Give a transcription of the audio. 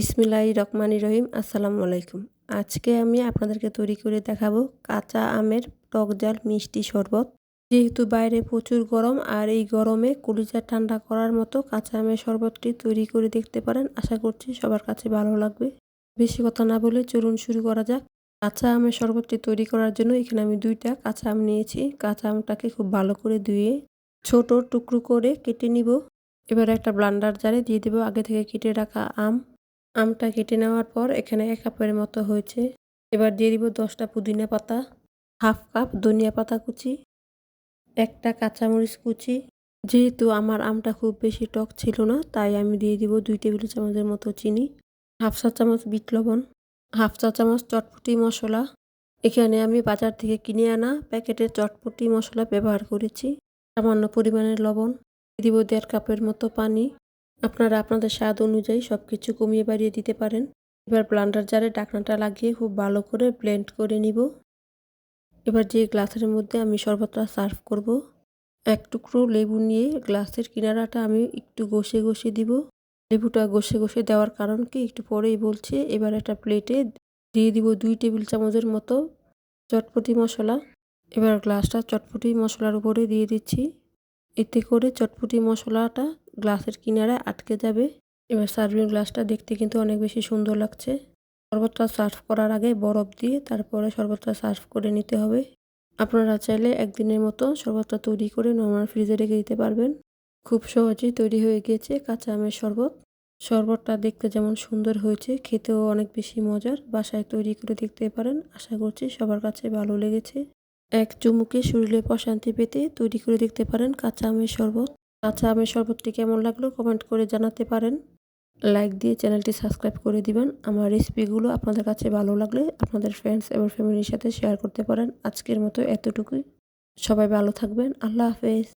বিসমিল্লাহ রহমানি রহিম, আসসালামু আলাইকুম। আজকে আমি আপনাদেরকে তৈরি করে দেখাবো কাঁচা আমের টক জাল মিষ্টি শরবত। যেহেতু বাইরে প্রচুর গরম, আর এই গরমে কলিজা ঠান্ডা করার মতো কাঁচা আমের শরবতটি তৈরি করে দেখতে পারেন, আশা করছি সবার কাছে ভালো লাগবে। বেশি কথা না বলে চলুন শুরু করা যাক। কাঁচা আমের শরবতটি তৈরি করার জন্য এখানে আমি দুইটা কাঁচা আম নিয়েছি। কাঁচা আমটাকে খুব ভালো করে ধুয়ে ছোট টুকরো করে কেটে নিব। এবার একটা ব্লান্ডার জারে দিয়ে দেবো। আগে থেকে কেটে রাখা আম আমটা কেটে নেওয়ার পর এখানে এক কাপের মতো হয়েছে। এবার দিয়ে দিব দশটা পুদিনা পাতা, হাফ কাপ ধনিয়া পাতা কুচি, একটা কাঁচামরিচ কুচি। যেহেতু আমার আমটা খুব বেশি টক ছিল না, তাই আমি দিয়ে দিব দুই টেবিল চামচের মতো চিনি, হাফ চা চামচ বিট লবণ, হাফ চা চামচ চটপটি মশলা। এখানে আমি বাজার থেকে কিনে আনা প্যাকেটের চটপটি মশলা ব্যবহার করেছি, সামান্য পরিমাণের লবণ। দিব দেড় কাপের মতো পানি আপনারা আপনাদের স্বাদ অনুযায়ী সব কিছু কমিয়ে বাড়িয়ে দিতে পারেন। এবার ব্লান্ডার জারে ডাকনাটা লাগিয়ে খুব ভালো করে ব্লেন্ড করে নিব। এবার যে গ্লাসের মধ্যে আমি শরবতটা সার্ভ করব, এক টুকরো লেবু নিয়ে গ্লাসের কিনারাটা আমি একটু ঘষে ঘষে দিব। লেবুটা ঘষে ঘষে দেওয়ার কারণ কি, একটু পরেই বলছে। এবার একটা প্লেটে দিয়ে দিব দুই টেবিল চামচের মতো চটপটি মশলা। এবার গ্লাসটা চটপটি মশলার উপরে দিয়ে দিচ্ছি। এতে করে চটপটি মশলাটা গ্লাসের কিনারে আটকে যাবে। এবার সার্ভিং গ্লাসটা দেখতে কিন্তু অনেক বেশি সুন্দর লাগছে। শরবতটা সার্ভ করার আগে বরফ দিয়ে তারপরে শরবতটা সার্ভ করে নিতে হবে। আপনারা চাইলে একদিনের মতো শরবতটা তৈরি করে নর্মাল ফ্রিজে রেখে দিতে পারবেন। খুব সহজেই তৈরি হয়ে গিয়েছে কাঁচা আমের শরবত। শরবতটা দেখতে যেমন সুন্দর হয়েছে, খেতেও অনেক বেশি মজার। বাসায় তৈরি করে দেখতে পারেন। আশা করছি সবার কাছে ভালো লেগেছে। এক চুমুকে শরীরে প্রশান্তি পেতে তৈরি করে দেখতে পারেন কাঁচা আমের শরবত। কাঁচা আমের শরবতটি কেমন লাগল কমেন্ট করে জানাতে পারেন। লাইক দিয়ে চ্যানেলটি সাবস্ক্রাইব করে দিবেন। আমার রেসিপিগুলো আপনাদের কাছে ভালো লাগলে আপনাদের ফ্রেন্ডস এবং ফ্যামিলির সাথে শেয়ার করতে পারেন। আজকের মতো এতটুকুই। সবাই ভালো থাকবেন। আল্লাহ হাফেজ।